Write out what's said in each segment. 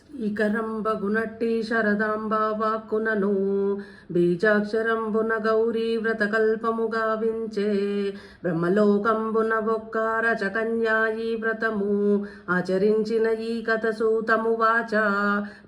శ్రీకరంబగునట్టి శరదాంబ వాక్కునను బీజాక్షరంబున గౌరీ వ్రతకల్పముగా గావించే బ్రహ్మలోకంబున ఒక్క రచకన్యాయి వ్రతము. ఆచరించిన ఈ కథ సూతము వాచ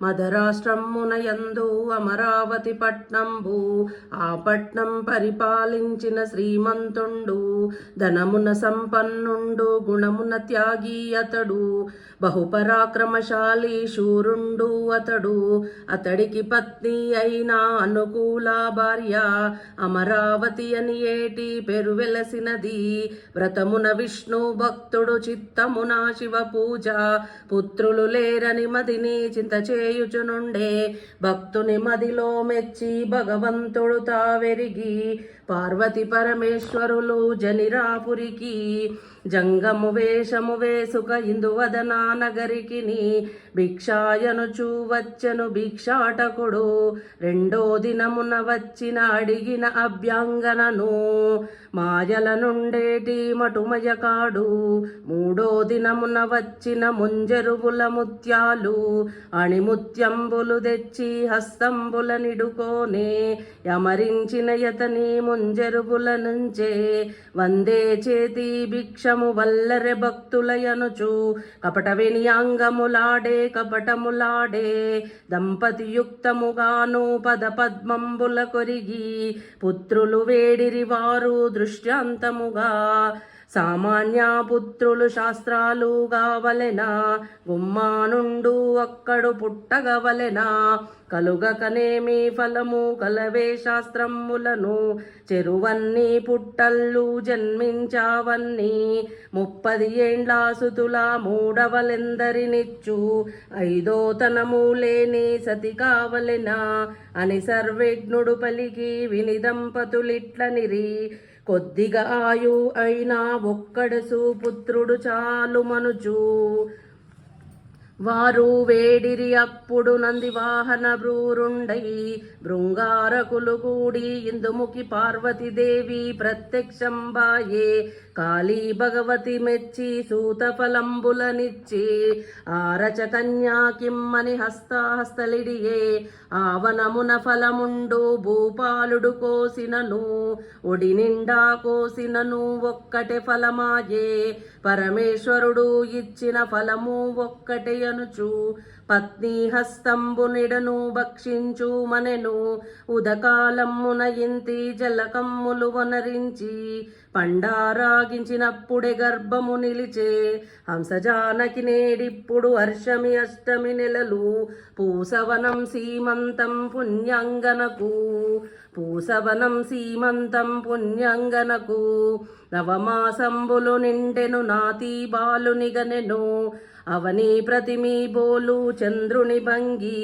మధరాష్ట్రమున యందు అమరావతి పట్నంబు. ఆ పట్నం పరిపాలించిన శ్రీమంతుండు ధనమున సంపన్నుండు గుణమున త్యాగి అతడు. బహుపరాక్రమశాలి కురుండు అతడు. అతడికి పత్ని అయిన అనుకూల భార్య అమరావతి అని ఏటి పెరువెలసినది వ్రతమున విష్ణు భక్తుడు చిత్తమున శివ పూజ. పుత్రులు లేరని మదిని చింత చేయుచునుండే. భక్తుని మదిలో మెచ్చి భగవంతుడు తావెరిగి. పార్వతి పరమేశ్వరులు జనిరాపురికి. జంగము వేషము వేసుక ఇందువదనా నగరికిని భిక్షాయనుచు వచ్చెను భిక్షాటకుడు. రెండో దినమున వచ్చిన అడిగిన అభ్యంగనను మాయల నుండేటి మటుమయకాడు. మూడో దినమున వచ్చిన ముంజరువుల ముత్యాలు అణిముత్యంబులు తెచ్చి హస్తంబుల నిడుకోనే యమరించిన యతని ముంజరువుల నుంచే వందే చేతి భిక్ష కవచము వల్లరె భక్తులయనుచు. కపట వినియాంగములాడే కపటములాడే దంపతియుక్తముగాను పద పద్మంబుల కొరిగి పుత్రులు వేడిరి వారు దృష్టాంతముగా. సామాన్య పుత్రులు శాస్త్రాలు గావలెనా గుమ్మానుండు అక్కడు పుట్టగవలెనా కలుగకనేమి ఫలము కలవే శాస్త్రములను చెరువన్నీ పుట్టల్లు జన్మించావన్నీ ముప్పది ఏండ్ల సుతుల మూడవలెందరినిచ్చు ఐదో తనము లేని సతి కావలెనా అని సర్వజ్ఞుడు పలికి వినిదంపతులిట్లనిరి కొద్దిగా ఆయు అయినా ఒక్కడ సుపుత్రుడు చాలు మనుచు వారు వేడిరి అప్పుడు నంది వాహన బ్రూరుండై బృంగారకులు కూడి ఇందుముఖి పార్వతీదేవి ప్రత్యక్షంబాయే. కాళీ భగవతి మెచ్చి సూత ఫలంబులనిచ్చి ఆరచ కన్యాకిమ్మని హస్తాహస్తలిడియే ఆవనమున ఫలముండు భూపాలుడు కోసినను ఒడి నిండా కోసినను ఒక్కటే ఫలమాయే పరమేశ్వరుడు ఇచ్చిన ఫలము ఒక్కటే అనుచు పత్ని హస్తంబునిడను భక్షించు మనెను. ఉదకాలమ్మున ఇంతి జలకమ్ములు వనరించి పండారాగించినప్పుడే గర్భము నిలిచే హంసజానకి నేడిప్పుడు హర్షమి అష్టమి నెలలు. పూసవనం సీమంతం పుణ్యంగనకు. పూసవనం సీమంతం పుణ్యంగనకు. నవమాసంబులు నిండెను నాతి బాలునిగనెను అవని ప్రతిమి బోలు చంద్రుని భంగి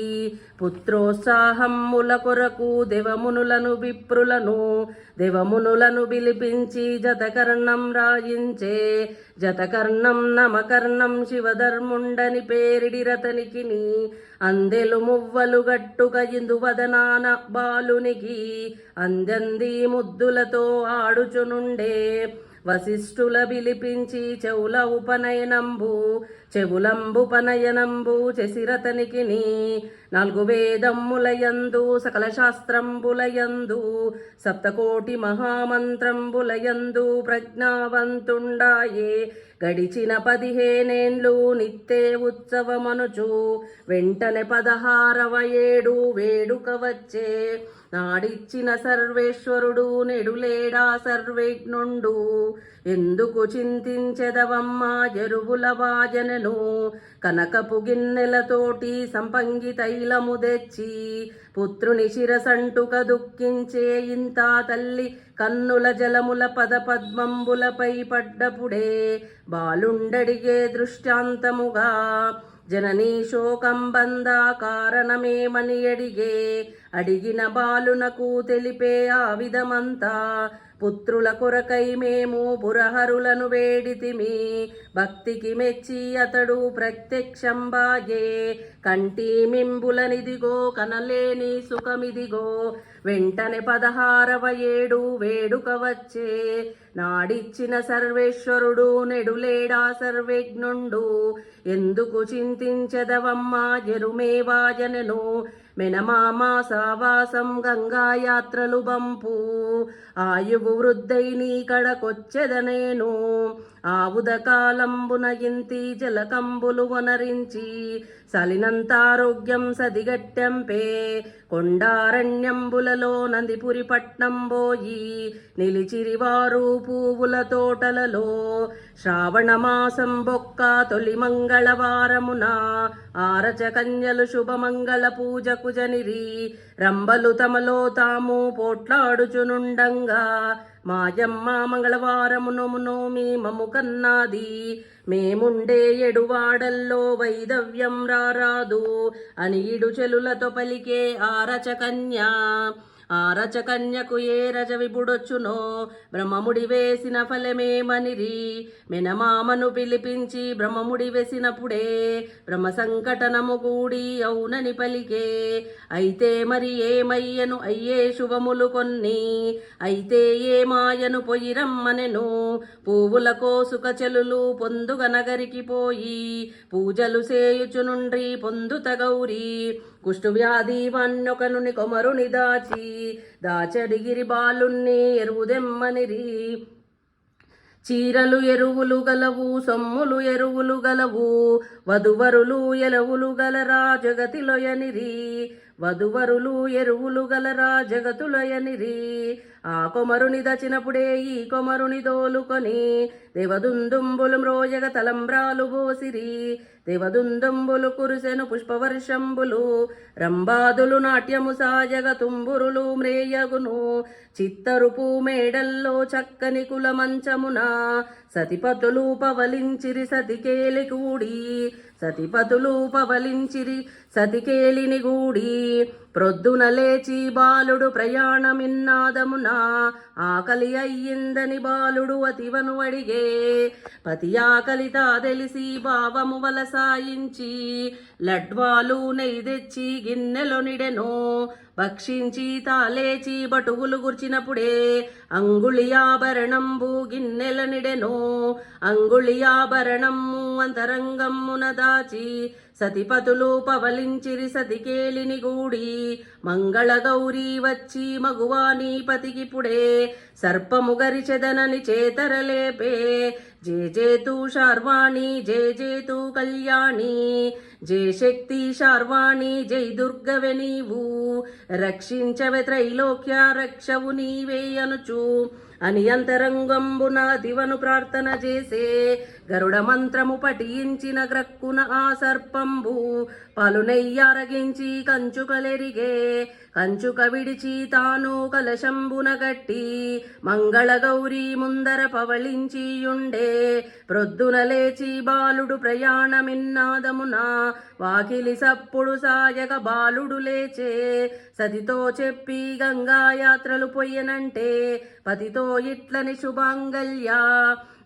పుత్రోత్సాహమ్ముల కొరకు దేవమునులను విప్రులను దేవమునులను పిలిపించి జతకర్ణం రాయించే జతకర్ణం నమకర్ణం శివధర్ముండని పేరిడి రతనికి అందెలు మువ్వలు గట్టుక ఇందువదనాన బాలునికి అందెంది ముద్దులతో ఆడుచునుండే. వశిష్ఠుల పిలిపించి చెవుల ఉపనయనంబు చెవులంబు పనయనంబు చెసిరతనికిని నాలుగు వేదమ్ములయందు సకల శాస్త్రంబులయందు సప్తకోటి మహామంత్రంబులయందు ప్రజ్ఞావంతుండాయే. గడిచిన పదిహేనేండ్లు నిత్తే ఉత్సవమనుచు వెంటనే పదహారవ ఏడు వేడుక వచ్చే. నాడిచ్చిన సర్వేశ్వరుడు నెడులేడా సర్వేజ్ఞుండు ఎందుకు చింతించెదవమ్మా జరువుల వాజనను? కనకపు గిన్నెలతోటి సంపంగితై తైలము తెచ్చి పుత్రుని శిరసంటుక దుఃఖించే ఇంత తల్లి కన్నుల జలముల పద పద్మంబులపై పడ్డపుడే బాలుండడిగే దృష్టాంతముగా జననీ శోకం బంద కారణమేమని అడిగే అడిగిన బాలునకు తెలిపే ఆ విధమంతా పుత్రుల కొరకై మేము పురహరులను వేడితిమి. భక్తికి మెచ్చి అతడు ప్రత్యక్షంబాయే కంటి మింబులనిదిగో కనలేని సుఖమిదిగో. వెంటనే పదహారవ ఏడు వేడుక వచ్చే. నాడిచ్చిన సర్వేశ్వరుడు నెడులేడా సర్వేజ్ఞుండు. ఎందుకు చింతించదవమ్మా ఎరుమేవాజనను మెనమామా సావాసం గంగాయాత్రలు బంపు ఆయువు వృద్ధై నీ కడకొచ్చెదనేను. ఆవుదకాలంబున ఇంతి జలకంబులు వనరించి సలినంతారోగ్యం సదిగట్టెంపే కొండారణ్యంబులలో నందిపురి పట్నం పోయి నిలిచిరివారు పువ్వుల తోటలలో శ్రావణమాసం బొక్క తొలి మంగళవారమున ఆరచ కన్యలు శుభమంగళ పూజకు జనిరి రంబలు తమలో తాము పోట్లాడుచునుండంగా మాయమ్మ మంగళవారమునము నోమి మము కన్నాది. మేముండే ఎడువాడల్లో వైదవ్యం రారాదు. అని ఇడు చెలులతో పలికే ఆరచకన్యా ఆ రచకన్యకు ఏ రజ విపుడొచ్చునో బ్రహ్మముడి వేసిన ఫలమేమనిరి? మెనమామను పిలిపించి బ్రహ్మముడి వేసినప్పుడే బ్రహ్మ సంకటనము కూడి అవునని పలికే. అయితే మరి ఏమయ్యను? అయ్యే శుభములు కొన్ని. అయితే ఏ మాయను పొయ్యిరమ్మనెను పువ్వుల కోసుక చెలులు పొందుగ నగరికి పోయి పూజలు సేయుచునుండ్రి పొందుత గౌరీ. కుష్ఠువ్యాధి వన్నొకనుని కొమరుని దాచి దాచడిగిరి బాలుణ్ణి ఎరువుదెమ్మనిరి చీరలు ఎరువులు గలవు సొమ్ములు ఎరువులు గలవు వధువరులు ఎలవులు గలరా జగతిలోయనిరి వధువరులు ఎరువులు గలరా జగతులయనిరి ఆ కొమరుని దచినప్పుడే ఈ కొమరుని దోలుకొని దేవదుందుంబులు మ్రోజగ తలంబ్రాలు పోసిరి దివదుందంబులు కురిసెను పుష్పవర్షంబులు రంబాదులు నాట్యము సాయగ తుంబురులు మ్రేయగును. చిత్తరుపు మేడల్లో చక్కని కుల మంచమున సతిపతులు పవలించిరి సతికేలి కూడి సతిపతులు పవలించిరి సతికేలిని గూడి. ప్రొద్దున లేచి బాలుడు ప్రయాణమిన్నాదమున ఆకలి అయ్యిందని బాలుడు అతివను అడిగే. పతి ఆకలి తెలిసి భావము వలసాయించి లడ్వాలు నెయ్యి తెచ్చి గిన్నెలో నిడెను భక్షించి తాలేచి బటువులు గుర్చినప్పుడే అంగుళియాభరణంబు గిన్నెల నిడెనో. అంగుళియాభరణము అంతరంగమ్మున దాచి సతిపతులు పవలించిరి సతికేలిని గూడి. మంగళ గౌరీ వచ్చి మగువాని పతికిపుడే సర్పము గరిచెదనని చేతరలేపే. జే జేతు శార్వాణి జే జేతు కళ్యాణి జే శక్తి శార్వాణి జై దుర్గవె నీవు. రక్షించవే త్రైలోక్య రక్షవు నీవే అనుచు. అనియంతరంగంబున దివను ప్రార్థన చేసే గరుడ మంత్రము పఠించిన గ్రక్కున ఆ సర్పంబు పలునెయ్యరగించి కంచుకలెరిగే కంచుక విడిచి తాను కలశంబున గట్టి మంగళ గౌరీ ముందర పవళించియుండే. ప్రొద్దున లేచి బాలుడు ప్రయాణమిన్నాదమున వాకిలి సప్పుడు సాయగ బాలుడు లేచే సతితో చెప్పి గంగాయాత్రలు పొయ్యనంటే పతితో ఇట్లని శుభాంగల్య.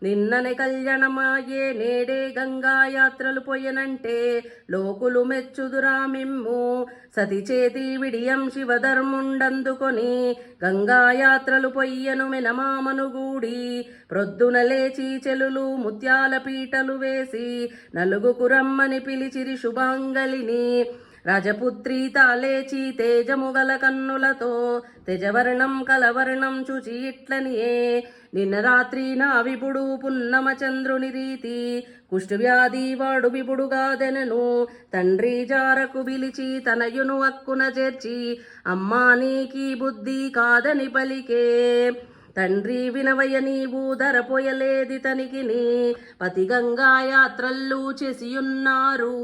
నిన్ననే కళ్యాణమాయే నేడే గంగా యాత్రలు పొయ్యనంటే లోకులు మెచ్చుదురా మిమ్ము. సతి చేతి విడియం శివధర్ముండందుకొని గంగాయాత్రలు పొయ్యను మెనమామను గూడి. ప్రొద్దున లేచి చెలులు ముత్యాల పీటలు వేసి నలుగుకు రమ్మని పిలిచిరి శుభాంగలిని. రాజపుత్రి తాలేచి తేజముగల కన్నులతో తెజవర్ణం కలవర్ణం చూచి ఇట్లనియే నిన్న రాత్రి నా విపుడు పున్నమ చంద్రుని రీతి కుష్ఠవ్యాధి వాడు విపుడుగాదెనను తండ్రి జారకు పిలిచి తనయును అక్కున చేర్చి అమ్మా నీకి బుద్ధి కాదని పలికే. తండ్రి వినవయ నీవు ధరపోయలేది తనికిని పతి గంగా యాత్రల్లు చేసియున్నారు.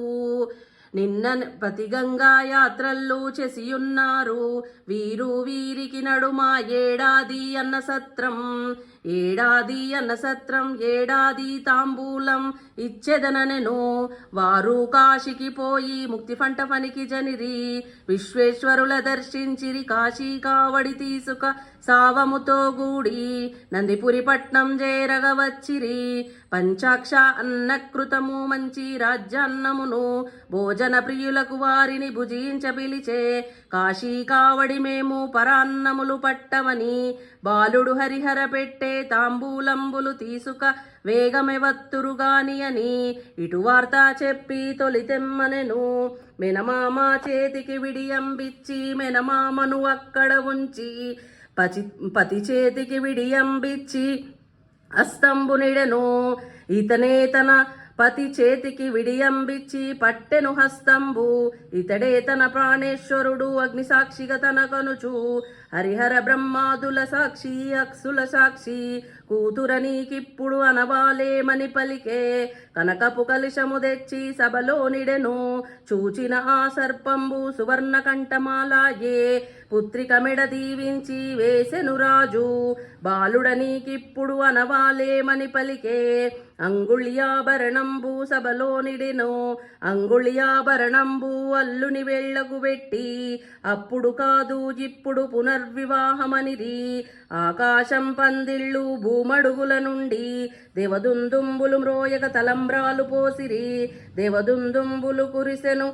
నిన్న పతిగంగా గంగా చేసియున్నారు. వీరు వీరికి నడుమ ఏడాది అన్న సత్రం ఏడాది అన్న సత్రం ఏడాది తాంబూలం ఇచ్చెదననెను. వారు కాశీకి పోయి ముక్తి పంట పనికి జనిరి. విశ్వేశ్వరుల దర్శించిరి కాశీ కావడి తీసుక సావముతో గూడి. నందిపురి పట్నం చేరగ వచ్చిరి. పంచాక్ష అన్నకృతము మంచి రాజ్యాన్నమును. భోజన ప్రియులకు వారిని భుజించ పిలిచే కాశీ కావడి మేము పరాన్నములు పట్టమని. బాలుడు హరిహర పెట్టే తాంబూలంబులు తీసుక వేగమెవత్తురుగాని అని ఇటు వార్త చెప్పి తొలి తెమ్మనెను మెనమామ చేతికి విడియంబిచ్చి మెనమామను అక్కడ ఉంచి పచి పతి చేతికి విడియంబిచ్చి అస్తంబునిడెను ఇతనే తన పతి చేతికి విడియంబిచ్చి పట్టెను హస్తంబు ఇతడే తన ప్రాణేశ్వరుడు అగ్నిసాక్షిగా తన కనుచు హరిహర బ్రహ్మాదుల సాక్షి అక్సుల సాక్షి. కూతుర నీకిప్పుడు అనవాలేమని పలికే కనకపు కలిశము తెచ్చి సభలో నిడెను. చూచిన ఆ సర్పంబు సువర్ణ కంఠమాలాయే పుత్రిక మెడ దీవించి వేసెను రాజు. బాలుడ నీకిప్పుడు అనవాలేమని పలికే అంగుళ్యాభరణంబు సభలో నిడెను. అంగుళ్యాభరణంబు అల్లుని వేళ్ళకు పెట్టి అప్పుడు కాదు ఇప్పుడు పునర్వివాహమనిది. ఆకాశం పందిళ్ళు భూమడుగుల నుండి దేవదుందుంబులు మ్రోయక తలంబ్రాలు పోసిరి. దేవదుందుంబులు కురిసెను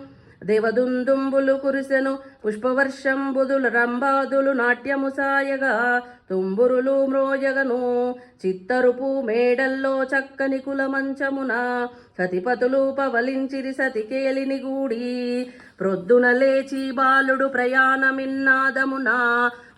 దేవదుందుంబులు కురిసెను పుష్పవర్షంబుదులు రంబాదులు నాట్యము సాయగా తుంబురులు మ్రోయగను. చిత్తరుపు మేడల్లో చక్కని కులమంచమున సతిపతులు పవలించిరి సతికేలిని గూడి. ప్రొద్దున లేచి బాలుడు ప్రయాణమిన్నాదమున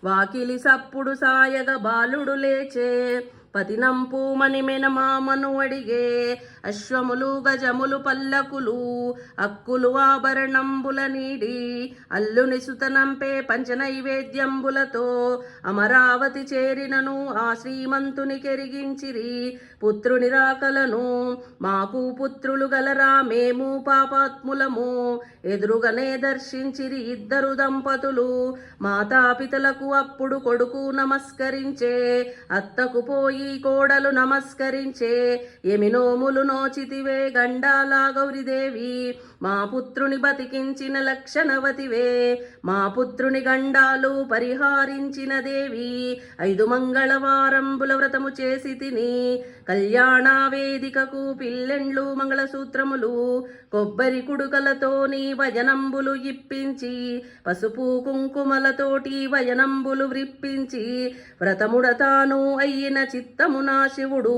వాకిలి సప్పుడు సాయగ బాలుడు లేచే. పతినంపు మణిమెన మెనమామను అడిగే అశ్వములు గజములు పల్లకులు అక్కులు ఆభరణంబుల నీడి అల్లుని సుతనంపే పంచనైవేద్యంబులతో అమరావతి చేరినను ఆ శ్రీమంతుని కెరిగించిరి. పుత్రుని రాకలను మాకు పుత్రులు గలరా మేము పాపాత్ములము. ఎదురుగనే దర్శించిరి ఇద్దరు దంపతులు. మాతాపితలకు అప్పుడు కొడుకు నమస్కరించే అత్తకు పోయి కోడలు నమస్కరించే ఎమినోములు నోచితివే గండాలా గౌరిదేవి. మా పుత్రుని బతికించిన లక్షణవతివే. మా పుత్రుని గండాలు పరిహారించిన దేవి. ఐదు మంగళవారంబుల వ్రతము చేసి తిని కళ్యాణ వేదికకు పిల్లెండ్లు మంగళసూత్రములు కొబ్బరి కుడుకలతోని భజనంబులు ఇప్పించి పసుపు కుంకుమలతోటి భజనంబులు వ్రిప్పించి వ్రతముడ తాను అయిన చిత్తమునా శివుడు.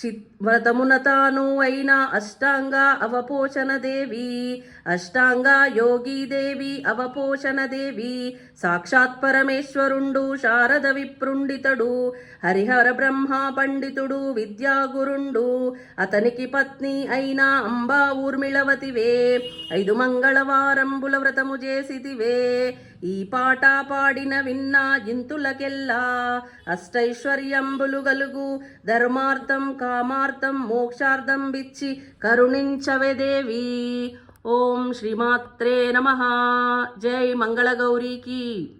చిత్ వ్రతమున తాను అయిన అష్టాంగ అవపోషణ దేవి. అష్టాంగ యోగి దేవి అవపోషణ దేవి. సాక్షాత్ పరమేశ్వరుండు శారద విప్రుండితడు హరిహర బ్రహ్మ పండితుడు విద్యాగురుండు. అతనికి పత్ని అయిన అంబా ఊర్మిళవతివే. ఐదు మంగళవారంబుల వ్రతము చేసితివే. ఈ పాట పాడిన విన్నా ఇంతులకెల్లా. అష్టైశ్వర్యంబులు గలుగు ధర్మార్థం కామార్థం మోక్షార్థం విచ్చి కరుణించవే దేవి. ఓం శ్రీమాత్రే నమ. జై మంగళగౌరీకి.